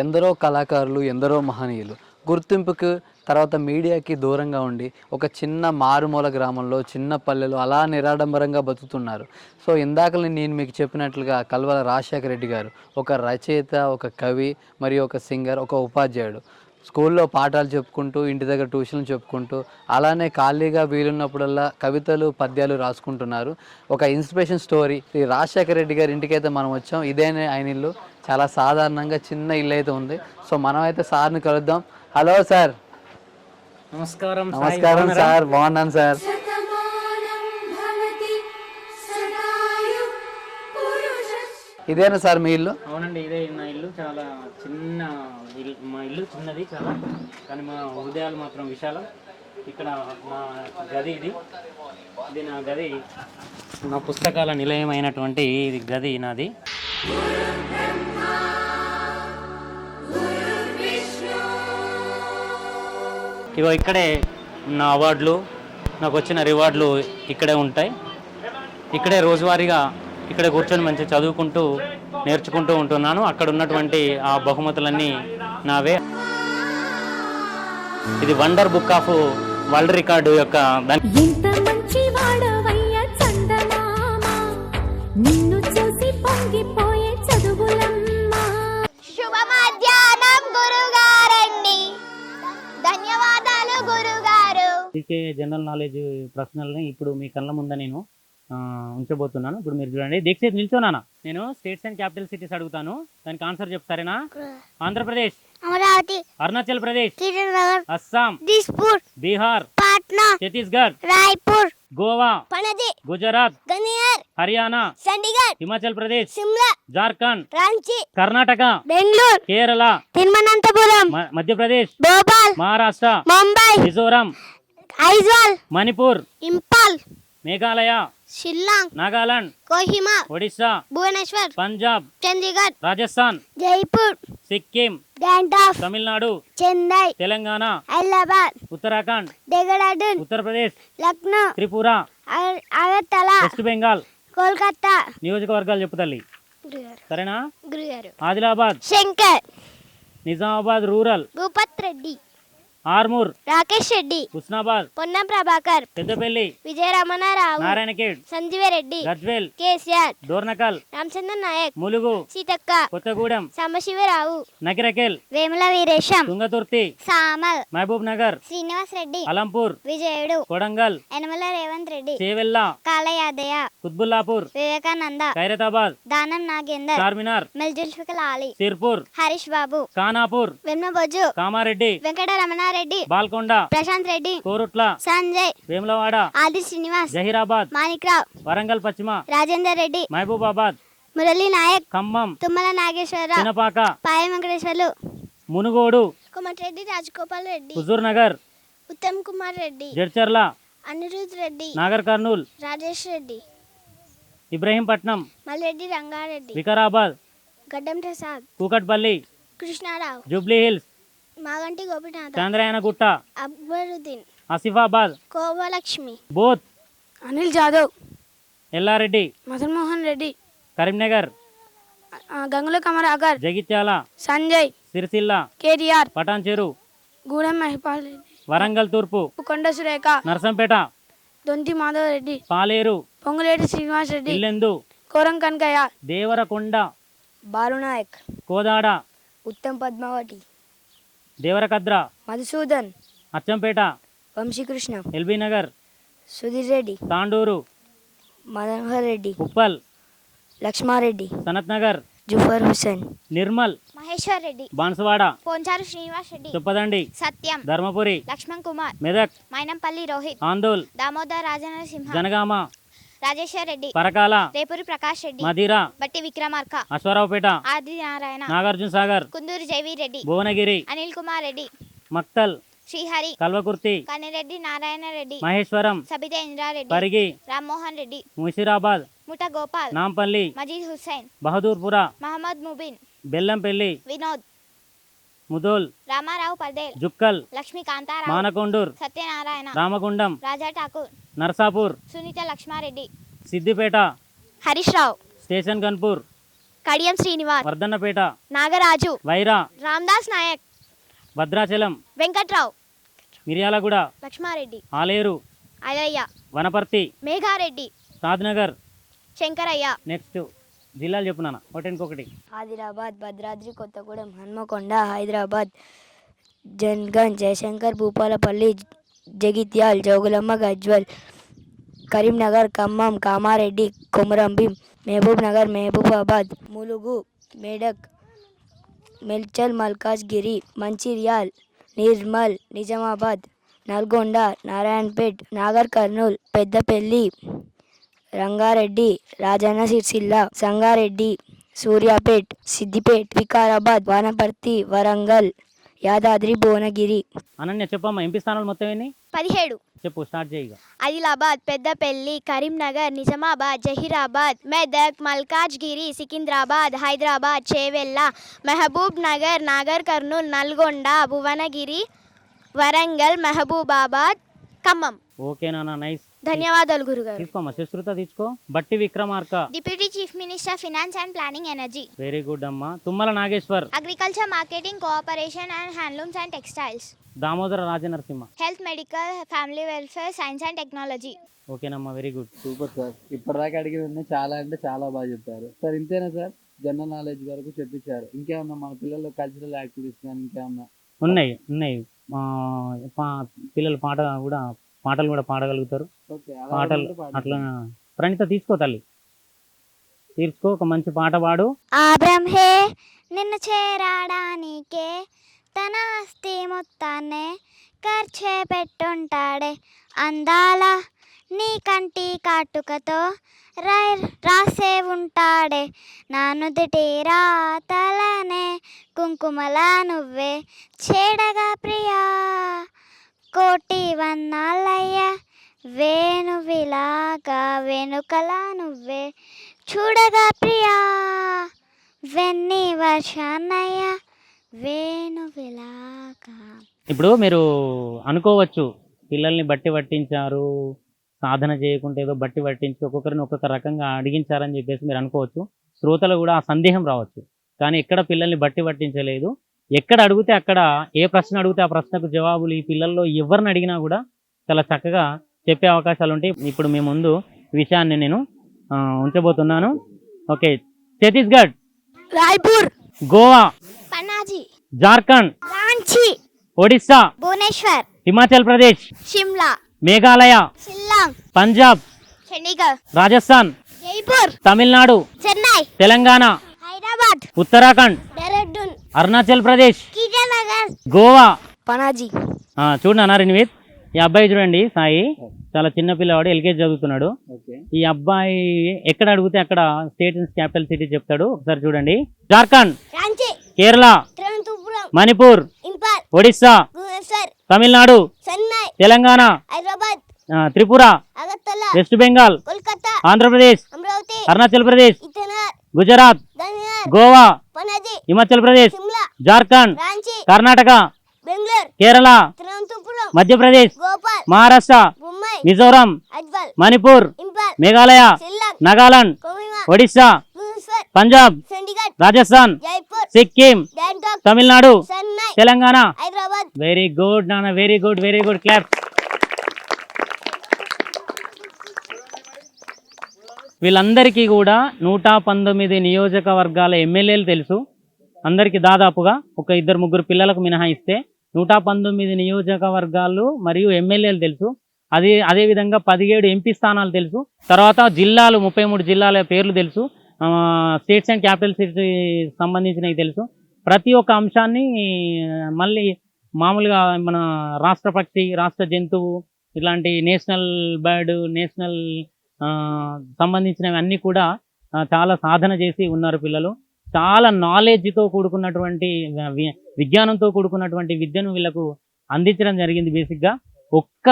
ఎందరో కళాకారులు ఎందరో మహనీయులు. గుర్తింపుకు తర్వాత మీడియాకి దూరంగా ఉండి ఒక చిన్న మారుమూల గ్రామంలో చిన్న పల్లెలు అలా నిరాడంబరంగా బతుకుతున్నారు. సో ఇందాక నేను మీకు చెప్పినట్లుగా కల్వల రాజశేఖర రెడ్డి గారు ఒక రచయిత ఒక కవి మరియు ఒక సింగర్ ఒక ఉపాధ్యాయుడు. స్కూల్లో పాఠాలు చెప్పుకుంటూ ఇంటి దగ్గర ట్యూషన్లు చెప్పుకుంటూ అలానే ఖాళీగా వీలున్నప్పుడల్లా కవితలు పద్యాలు రాసుకుంటున్నారు. ఒక ఇన్స్పిరేషన్ స్టోరీ. ఈ రాజశేఖర రెడ్డి గారి ఇంటికైతే మనం వచ్చాం. ఇదేనే ఆయన ఇల్లు. చాలా సాధారణంగా చిన్న ఇల్లు అయితే ఉంది. సో మనం అయితే సార్ని కలుద్దాం. Hello sir. నమస్కారం నమస్కారం? సార్. బాగున్నాను సార్. ఇదేనా సార్ మీ ఇల్లు? అవునండి ఇదే నా ఇల్లు. చాలా చిన్న ఇల్లు మా ఇల్లు చిన్నది చాలా కానీ మా హృదయాలు మాత్రం విశాలం. ఇక్కడ మా గది ఇది. ఇది నా గది. నా పుస్తకాల నిలయం అయినటువంటి ఇది గది నాది. ఇగో ఇక్కడే నా అవార్డులు నాకు వచ్చిన రివార్డులు ఇక్కడే ఉంటాయి. ఇక్కడే రోజువారీగా ఇక్కడే కూర్చొని మంచిగా చదువుకుంటూ నేర్చుకుంటూ ఉంటున్నాను. అక్కడ ఉన్నటువంటి ఆ బహుమతులన్నీ నావే. ఇది wonder book of world record యొక్క దాని జీకే జనరల్ నాలెడ్జ్ ప్రశ్నల్ని ఇప్పుడు మీ కళ్ళ ముంద నేను ఉంచబోతున్నాను. ఇప్పుడు మీరు చూడండి. దీక్షిత్ నిల్చోనానా నేను స్టేట్స్ అండ్ క్యాపిటల్ సిటీస్ అడుగుతాను. దానికి ఆన్సర్ చెప్తారేనా ఆంధ్రప్రదేశ్. అమరావతి. అరుణాచల్ ప్రదేశ్. అస్సాం. దిస్పూర్. బీహార్. పాట్నా. ఛత్తీస్గఢ్. రాయ్పూర్. గోవా. పణజీ గుజరాత్. గనియర్ హర్యానా. చండీగఢ్. హిమాచల్ ప్రదేశ్. సిమ్లా. జార్ఖండ్. రాంచీ. కర్ణాటక. బెంగళూరు. కేరళ. తిరువనంతపురం. మ- మధ్యప్రదేశ్. భోపాల్. మహారాష్ట్ర. ముంబై. మిజోరాం. ఐజ్వాల్ మణిపూర్ ఇంపాల్ మేఘాలయ షిల్లాంగ్ నాగాలాండ్ కోహిమా ఒడిశా భువనేశ్వర్ పంజాబ్ చండీగఢ్ రాజస్థాన్ జైపూర్ సిక్కిం గ్యాంటాఫ్ తమిళనాడు చెన్నై తెలంగాణ హైదరాబాద్ ఉత్తరాఖండ్ డెగడాడన్ ఉత్తరప్రదేశ్ లక్నో త్రిపుర అగ- అగర్తల వెస్ట్ బెంగాల్ కోల్కతా నియోజకవర్గాలు చెప్పు తల్లి. సరేనా? ఆదిలాబాద్ శంకర్ నిజామాబాద్ రూరల్ భూపత్ రెడ్డి ఆర్మూర్ రాకేష్ రెడ్డి హుస్నాబాద్ పొన్నం ప్రభాకర్ పెద్దపల్లి విజయరమణారావు నారాయణఖేడ్ సంజీవరెడ్డి గజ్వేల్ కేసీఆర్ డోర్నకల్ రామచంద్ర నాయక్ ములుగు సీతక్క కొత్తగూడెం సాంబశివరావు నకిరకేల్ వేముల వీరేశం తుంగతుర్తి సామల్ మహబూబ్ నగర్ శ్రీనివాస్ రెడ్డి అలంపూర్ విజయుడు కొడంగల్ యనమల రేవంత్ రెడ్డి చేవెల్ల కాలయాదయ కుత్బుల్లాపూర్ వివేకానంద ఖైరతాబాద్ దానం నాగేందర్ చార్మినార్ మెల్జుల్ఫికల్ ఆలి సిర్పూర్ హరీష్ బాబు ఖానాపూర్ వెన్నబొజ్జు కామారెడ్డి వెంకట రమణారెడ్డి బాల్కొండ ప్రశాంత్ రెడ్డి కోరుట్ల సంజయ్ వేములవాడ ఆది శ్రీనివాస్ జహీరాబాద్ మాణిక్రావ్ వరంగల్ పశ్చిమ రాజేందర్ రెడ్డి మహబూబాబాద్ మురళీ నాయక్ ఖమ్మం తుమ్మల నాగేశ్వరరావు చినపాక పాయ వెంకటేశ్వర్లు మునుగోడు కోమటిరెడ్డి రాజగోపాల్ రెడ్డి హుజూర్ నగర్ ఉత్తమ్ కుమార్ రెడ్డి జడ్చర్ల అనిరుద్ రెడ్డి నాగర్ కర్నూల్ రాజేష్ రెడ్డి ఇబ్రహీంపట్నం మల్రెడ్డి రంగారెడ్డి వికారాబాద్ గడ్డం ప్రసాద్ కూకట్పల్లి కృష్ణారావు జూబ్లీ హిల్స్ మాగంటి గోపినాథ్. చంద్రయానగుట్ట అక్బరుద్దీన్. ఆసిఫాబాద్. కోవలక్ష్మి. బోత్. అనిల్ జాదవ్. ఎల్లారెడ్డి. మదన్ మోహన్ రెడ్డి. కరీంనగర్. గంగుల కమరాకర్ జగిత్యాల. సంజయ్. సిరిసిల్ల. కేటీఆర్. పటాన్చెరు. గూడెం మహిపాల్ రెడ్డి. వరంగల్ తూర్పు. కొండ సురేఖ. నర్సంపేట. దొంతి మాధవ్ రెడ్డి. పాలేరు. పొంగులేటి శ్రీనివాస్ రెడ్డి. ఇల్లెందు. కోరం కనకయ్య. దేవరకొండ. బాలునాయక్. కోదాడ. ఉత్తమ్ పద్మావతి. దేవరకద్ర మధుసూదన్ అచ్చంపేట వంశీకృష్ణ ఎల్బీ నగర్ సుధీర్ రెడ్డి తాండూరు మదన్హర్ రెడ్డి ఉప్పల్ లక్ష్మారెడ్డి సనత్ నగర్ జుఫర్ హుసేన్ నిర్మల్ మహేశ్వర్ రెడ్డి బాన్సువాడ పోంచారు శ్రీనివాస్ రెడ్డి చుప్పదండి సత్యం ధర్మపురి లక్ష్మణ్ కుమార్ మెదక్ మైనంపల్లి రోహిత్ ఆందోల్ దామోదర్ రాజనరసింహ జనగామ రాజేశ్వర్ రెడ్డి పరకాల రేపూరి ప్రకాష్ రెడ్డి మధిర బట్టి విక్రమార్క అశ్వారావుపేట ఆది నారాయణ నాగార్జున సాగర్ కుందూరు జైవీ రెడ్డి భువనగిరి అనిల్ కుమార్ రెడ్డి మక్తల్ శ్రీహరి కల్వకుర్తి కనిరెడ్డి నారాయణ రెడ్డి మహేశ్వరం సబిత ఇంద్రారెడ్డి పరిగి రామ్మోహన్ రెడ్డి ముషిరాబాద్ ముఠ గోపాల్ నాంపల్లి మజీద్ హుస్సేన్ బహదూర్పుర మహమ్మద్ ముబిన్ బెల్లంపల్లి వినోద్ ముదోల్ రామారావు పటేల్ జుక్కల్ లక్ష్మీకాంతారావు మానకొండూర్ సత్యనారాయణ రామగుండం రాజా ఠాకూర్ నర్సాపూర్. సునీత లక్ష్మారెడ్డి. సిద్దిపేట. హరీష్ రావు. స్టేషన్ గన్పూర్. కడియం శ్రీనివాస్. వర్ధన్నపేట. నాగరాజు. వైరా. రామ్దాస్ నాయక్. భద్రాచలం. వెంకట్రావు. మిర్యాలగూడ. లక్ష్మారెడ్డి. ఆలేరు. అలయ్య వనపర్తి. మేఘారెడ్డి. సాద్నగర్. శంకరయ్య. నెక్స్ట్. జిల్లాలు చెప్పు నాన్న. ఒకటి ఆదిలాబాద్ భద్రాద్రి కొత్తగూడెం హన్మకొండ హైదరాబాద్ జన్గంజ్ జయశంకర్ భూపాలపల్లి జగిత్యాల్ జోగులమ్మ గజ్వల్ కరీంనగర్ ఖమ్మం కామారెడ్డి కొమరంభీం మహబూబ్ నగర్ మహబూబాబాద్ ములుగు మేడక్ మెల్చల్ మల్కాజ్గిరి మంచిర్యాల్ నిర్మల్ నిజామాబాద్ నల్గొండ నారాయణపేట్ నాగర్ కర్నూల్ పెద్దపల్లి రంగారెడ్డి రాజన్న సిరిసిల్ల సంగారెడ్డి సూర్యాపేట్ సిద్దిపేట్ వికారాబాద్ వానపర్తి వరంగల్ యాదాద్రి భువనగిరి. అనన్య చెప్పమ్మా ఎంపీ స్థానాలు మొత్తం ఎన్ని? పదిహేడు. చెప్పు స్టార్ట్ చేయగా. ఆదిలాబాద్ పెద్దపల్లి కరీంనగర్ నిజామాబాద్ జహీరాబాద్ మెదక్ మల్కాజ్గిరి సికింద్రాబాద్ హైదరాబాద్ చేవెళ్ళ మహబూబ్ నగర్ నాగర్ కర్నూల్ నల్గొండ భువనగిరి వరంగల్ మహబూబాబాద్ ఖమ్మం. ఓకే నాన్న నైస్. ధన్యవాదాలు గురుగారు. తీసుకోమ్మా సుశ్రుత తీసుకో. Bhatti Vikramarka. Deputy chief minister finance and planning energy. Very good అమ్మా. Tummala Nageswar. Agriculture marketing cooperation and handlooms and textiles. Damodara Rajanarasimha. Health medical family welfare science and technology. ఓకేనమ్మా very good. Super sir. ఇప్పటిదాకా అడిగి చాలా అంటే చాలా బాగా చెప్పారు. Sir ఇంతేనా సార్? జనరల్ నాలెడ్జ్ వరకు చెప్పించారు ఇంకేమన్నా మన పిల్లలు కల్చరల్ యాక్టివిటీస్ కానీ ఇంకేమన్నా? ఉన్నాయి ఉన్నాయి. పా- పిల్లలు పాట కూడా పాటలు కూడా పాడగలుగుతారు. ఓకే పాటలు అట్లా ప్రణిత తీసుకో తల్లి. తీర్చుకో ఒక మంచి పాట పాడు. ఆ బ్రహ్మే నిన్ను చేరాడానికే తన ఆస్తి మొత్తాన్నే ఖర్చే పెట్టుంటాడే. అందాల నీ కంటి కాటుకతో రై రాసే ఉంటాడే. నా నుదుటి రాతలనే కుంకుమలా నువ్వే చేడగా ప్రియా. కోటి వన్నాలయ్య వేణు విలాగా వెనుకలా నువ్వే. చూడగా ప్రియా వెన్ని వర్షాన్నయ్య. వేణు విలాగా. ఇప్పుడు మీరు అనుకోవచ్చు పిల్లల్ని బట్టి పట్టించారు సాధన చేయకుంటే ఏదో బట్టి పట్టించి ఒక్కొక్కరిని ఒక్కొక్క రకంగా అడిగించారని చెప్పేసి మీరు అనుకోవచ్చు. శ్రోతలు కూడా ఆ సందేహం రావచ్చు. కానీ ఎక్కడ పిల్లల్ని బట్టి పట్టించలేదు. ఎక్కడ అడిగితే అక్కడ ఏ ప్రశ్న అడిగితే ఆ ప్రశ్నకు జవాబులు ఈ పిల్లల్లో ఎవరిని అడిగినా కూడా చాలా చక్కగా చెప్పే అవకాశాలు ఉంటాయి ఇప్పుడు మీ ముందు విషయాన్ని నేను ఉంచబోతున్నాను. ఓకే ఛత్తీస్గఢ్ రాయ్పూర్ గోవా పనాజీ జార్ఖండ్ రాంచీ ఒడిస్సా భువనేశ్వర్ హిమాచల్ ప్రదేశ్ షిమ్లా మేఘాలయ షిల్లాంగ్ పంజాబ్ చండీగఢ్ రాజస్థాన్ జైపూర్ తమిళనాడు చెన్నై తెలంగాణ హైదరాబాద్ ఉత్తరాఖండ్ అరుణాచల్ ప్రదేశ్ గోవా. పనాజీ ఆ, చూడు నాన్న రిన్విత్ ఈ అబ్బాయి చూడండి సాయి. చాలా చిన్న పిల్లవాడు ఎల్కేజీ చదువుతున్నాడు. ఈ అబ్బాయి ఎక్కడ అడిగితే అక్కడ స్టేట్ క్యాపిటల్ సిటీ చెప్తాడు. ఒకసారి చూడండి. జార్ఖండ్ కేరళ మణిపూర్ ఒడిస్సా తమిళనాడు చెన్నై తెలంగాణ హైదరాబాద్ ఆ, Tripura west Bengal Kolkata Andhra Pradesh Amaravati Arunachal Pradesh Gujarat Goa Himachal Pradesh Jharkhand Karnataka Bengaluru Kerala Madhya Pradesh Maharashtra Mizoram Manipur Meghalaya Nagaland Bhubaneswar Punjab Rajasthan Sikkim Tamil Nadu Telangana. Very good నాన్న very good very good clap. వీళ్ళందరికీ కూడా నూట పంతొమ్మిది నియోజకవర్గాల ఎమ్మెల్యేలు తెలుసు. అందరికీ దాదాపుగా ఒక ఇద్దరు ముగ్గురు పిల్లలకు మినహాయిస్తే నూట పంతొమ్మిది నియోజకవర్గాలు మరియు ఎమ్మెల్యేలు తెలుసు. అదే అదేవిధంగా పదిహేడు ఎంపీ స్థానాలు తెలుసు. తర్వాత జిల్లాలు ముప్పై మూడు జిల్లాల పేర్లు తెలుసు. స్టేట్స్ అండ్ క్యాపిటల్ సిటీ సంబంధించినవి తెలుసు. ప్రతి ఒక్క అంశాన్ని మళ్ళీ మామూలుగా మన రాష్ట్ర పక్షి రాష్ట్ర జంతువు ఇలాంటి నేషనల్ బర్డ్ నేషనల్ సంబంధించినవి అన్నీ కూడా చాలా సాధన చేసి ఉన్నారు పిల్లలు. చాలా నాలెడ్జ్తో కూడుకున్నటువంటి విజ్ఞానంతో కూడుకున్నటువంటి విద్యను వీళ్ళకు అందించడం జరిగింది బేసిక్గా. ఒక్క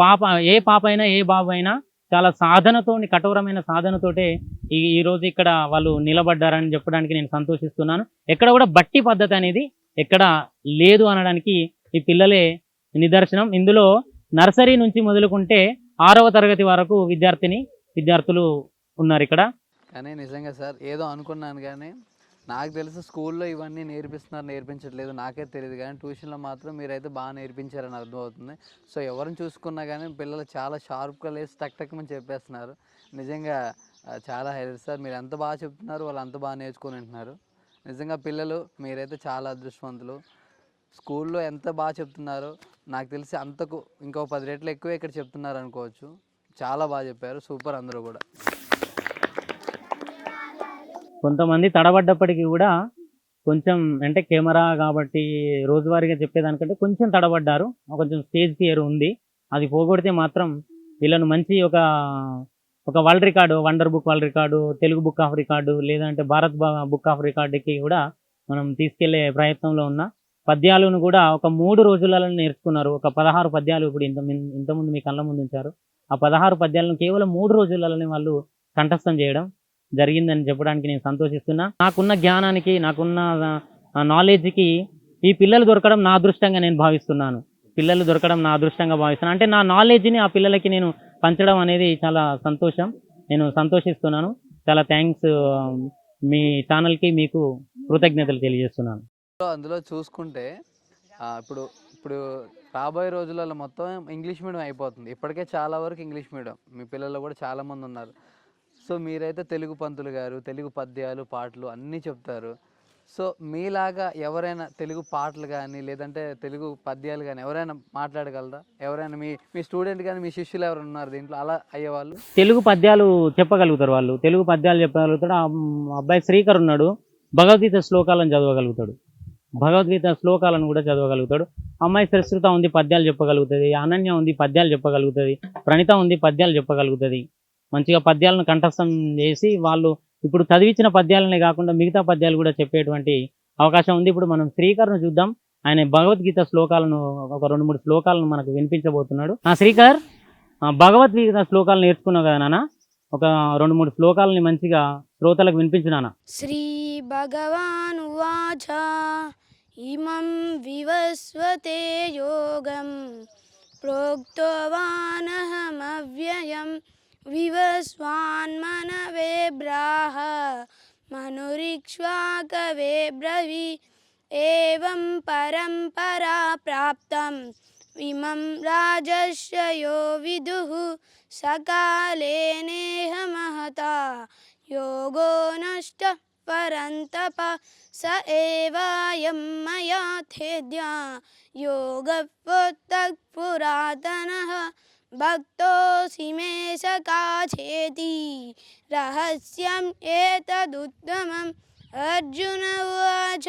పాప ఏ పాప అయినా ఏ బాబు అయినా చాలా సాధనతోని కఠోరమైన సాధనతోటే ఈ ఈరోజు ఇక్కడ వాళ్ళు నిలబడ్డారని చెప్పడానికి నేను సంతోషిస్తున్నాను. ఎక్కడ కూడా బట్టి పద్ధతి అనేది ఎక్కడ లేదు అనడానికి ఈ పిల్లలే నిదర్శనం. ఇందులో నర్సరీ నుంచి మొదలుకుంటే ఆరవ తరగతి వరకు విద్యార్థిని విద్యార్థులు ఉన్నారు ఇక్కడ. కానీ నిజంగా సార్ ఏదో అనుకున్నాను కానీ నాకు తెలిసి స్కూల్లో ఇవన్నీ నేర్పిస్తున్నారు నేర్పించట్లేదు. నాకే తెలియదు కానీ ట్యూషన్లో మాత్రం మీరైతే బాగా నేర్పించారని అర్థమవుతుంది. సో ఎవరిని చూసుకున్నా కానీ పిల్లలు చాలా షార్ప్గా లేసి టక్ టక్ అని చెప్పేస్తున్నారు. నిజంగా చాలా హైలైట్ సార్. మీరు ఎంత బాగా చెప్తున్నారు వాళ్ళు అంత బాగా నేర్చుకొని ఉంటున్నారు. నిజంగా పిల్లలు మీరైతే చాలా అదృష్టవంతులు. స్కూల్లో ఎంత బాగా చెప్తున్నారో నాకు తెలిసి అంతకు ఇంకో పది రెట్లు ఎక్కువ ఇక్కడ చెప్తున్నారు అనుకోవచ్చు. చాలా బాగా చెప్పారు. సూపర్ అందరూ కూడా. కొంతమంది తడబడ్డప్పటికీ కూడా కొంచెం అంటే కెమెరా కాబట్టి రోజువారీగా చెప్పేదానికంటే కొంచెం తడబడ్డారు. కొంచెం స్టేజ్ ఫియర్ ఉంది. అది పోగొడితే మాత్రం వీళ్ళను మంచి ఒక ఒక world record wonder book world record Telugu book of record లేదంటే భారత్ బుక్ ఆఫ్ రికార్డుకి కూడా మనం తీసుకెళ్ళే ప్రయత్నంలో ఉన్న పద్యాలను కూడా ఒక మూడు రోజులలో నేర్చుకున్నారు. ఒక పదహారు పద్యాలు ఇప్పుడు ఇంత ఇంతకుముందు మీ కళ్ళ ముందు ఉంచారు. ఆ పదహారు పద్యాలను కేవలం మూడు రోజులలోనే వాళ్ళు కంఠస్థం చేయడం జరిగిందని చెప్పడానికి నేను సంతోషిస్తున్నా. నాకున్న జ్ఞానానికి నాకున్న నాలెడ్జ్కి ఈ పిల్లలు దొరకడం నా అదృష్టంగా నేను భావిస్తున్నాను. పిల్లలు దొరకడం నా అదృష్టంగా భావిస్తున్నాను. అంటే నా నాలెడ్జ్ని ఆ పిల్లలకి నేను పంచడం అనేది చాలా సంతోషం. నేను సంతోషిస్తున్నాను. చాలా థ్యాంక్స్ మీ ఛానల్కి మీకు కృతజ్ఞతలు తెలియజేస్తున్నాను. సో అందులో చూసుకుంటే ఇప్పుడు ఇప్పుడు రాబోయే రోజులలో మొత్తం ఇంగ్లీష్ మీడియం అయిపోతుంది. ఇప్పటికే చాలా వరకు ఇంగ్లీష్ మీడియం. మీ పిల్లలు కూడా చాలామంది ఉన్నారు. సో మీరైతే తెలుగు పంతులు గారు తెలుగు పద్యాలు పాటలు అన్నీ చెప్తారు. సో మీలాగా ఎవరైనా తెలుగు పాటలు కానీ లేదంటే తెలుగు పద్యాలు కానీ ఎవరైనా మాట్లాడగలరా? ఎవరైనా మీ మీ స్టూడెంట్ కానీ మీ శిష్యులు ఎవరు ఉన్నారు దీంట్లో? అలా అయ్యేవాళ్ళు తెలుగు పద్యాలు చెప్పగలుగుతారు వాళ్ళు. తెలుగు పద్యాలు చెప్పగలుగుతాడు. అబ్బాయి శ్రీకర్ ఉన్నాడు. భగవద్గీత శ్లోకాలను చదవగలుగుతాడు. భగవద్గీత శ్లోకాలను కూడా చదవగలుగుతాడు. అమ్మాయి సరస్వత ఉంది పద్యాలు చెప్పగలుగుతుంది. అనన్య ఉంది పద్యాలు చెప్పగలుగుతుంది. ప్రణిత ఉంది పద్యాలు చెప్పగలుగుతుంది. మంచిగా పద్యాలను కంఠస్థం చేసి వాళ్ళు ఇప్పుడు చదివించిన పద్యాలనే కాకుండా మిగతా పద్యాలు కూడా చెప్పేటువంటి అవకాశం ఉంది. ఇప్పుడు మనం శ్రీకర్ను చూద్దాం. ఆయన భగవద్గీత శ్లోకాలను ఒక రెండు మూడు శ్లోకాలను మనకు వినిపించబోతున్నాడు. ఆ శ్రీకర్ భగవద్గీత శ్లోకాలు నేర్చుకున్నావు కదా నాన్న? ఒక రెండు మూడు శ్లోకాలని మంచిగా శ్రోతలకు వినిపించినానా శ్రీ భగవాన్ వాచ ఇమం వివస్వతే యోగం ప్రోక్తవానహమవ్యయం विवस्वान्मनवे ब्राह मनुरिक्ष्वाकवे ब्रवी। एवं परम्परा प्राप्तम् इमं राजस्य यो विदुः सकाले नेह महता योगो नष्टः परन्तप स एवायं मया थेद्या। योगपुरातनः भक्तोऽसि मे सखा चेति रहस्यम् एतदुत्तमम्। अर्जुन उवाच,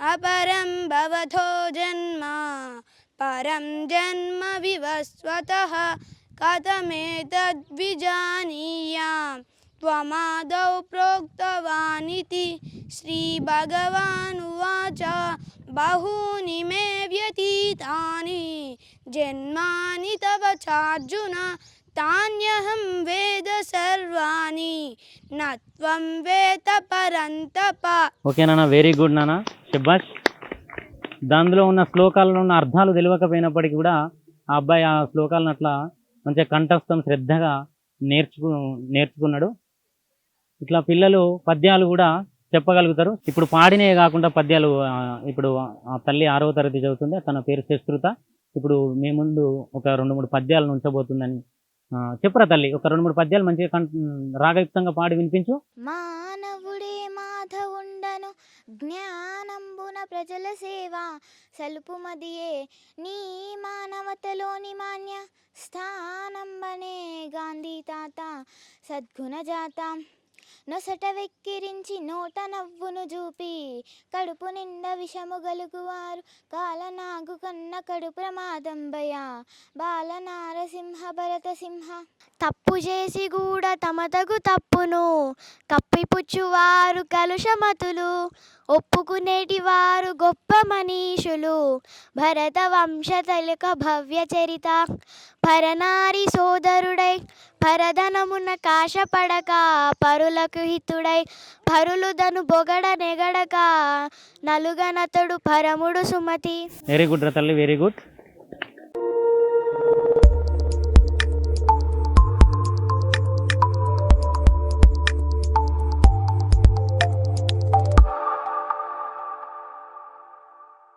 अपरं भवतो जन्म, परं जन्म विवस्वतः। कथमेतद्विजानीयाम्, त्वमादौ प्रोक्तवानिति। श्रीभगवानुवाच, बहूनि मे व्यतीतानि। జన్మాని తవ చార్జున తాన్యహం వేద సర్వాణి. నత్వం వేత పరంతప. ఓకే నాన్న వెరీ గుడ్ నాన్న. శబ్బాష్ దాందులో ఉన్న శ్లోకాలను ఉన్న అర్థాలు తెలియకపోయినప్పటికీ కూడా ఆ అబ్బాయి ఆ శ్లోకాలను అట్లా మంచిగా కంఠస్థం శ్రద్ధగా నేర్చుకు నేర్చుకున్నాడు. ఇట్లా పిల్లలు పద్యాలు కూడా చెప్పగలుగుతారు. ఇప్పుడు పాడినే కాకుండా పద్యాలు ఇప్పుడు ఆ తల్లి ఆరవ తరగతి చదువుతుంది. తన పేరు సుశ్రుత ఇప్పుడు మీ ముందు ఒక రెండు మూడు పద్యాలను ఉంచబోతుందని చెప్పరా చెప్పురా తల్లి. ఒక రెండు మూడు పద్యాలు మంచిగా రాగయుక్తంగా పాడి వినిపించు. మానవుడే మాధవుండను జ్ఞానంబున ప్రజల సేవ. సలుపుమదియే నీ మానవతలోని మాన్య స్థానంబనే గాంధీ తాత సద్గుణ జాత నొసట వెక్కిరించి నోట నవ్వును చూపి కడుపు నిండా విషము గలుగువారు. కాలనాగు కన్న కడు ప్రమాదం భయ బాల నారసింహ భరత సింహ. తప్పు చేసి కూడా తమ తగు తప్పును కప్పిపుచ్చువారు కలుషమతులు. ఒప్పుకునేటి వారు గొప్ప మనీషులు. భరత వంశ తలుక భవ్య చరిత. పరనారి సోదరుడై పరధనమున కాశపడక పరులకు హితుడై పరులుదను బొగడ నెగడక నలుగనతడు పరముడు సుమతి. వెరీ గుడ్ రా తల్లి వెరీ గుడ్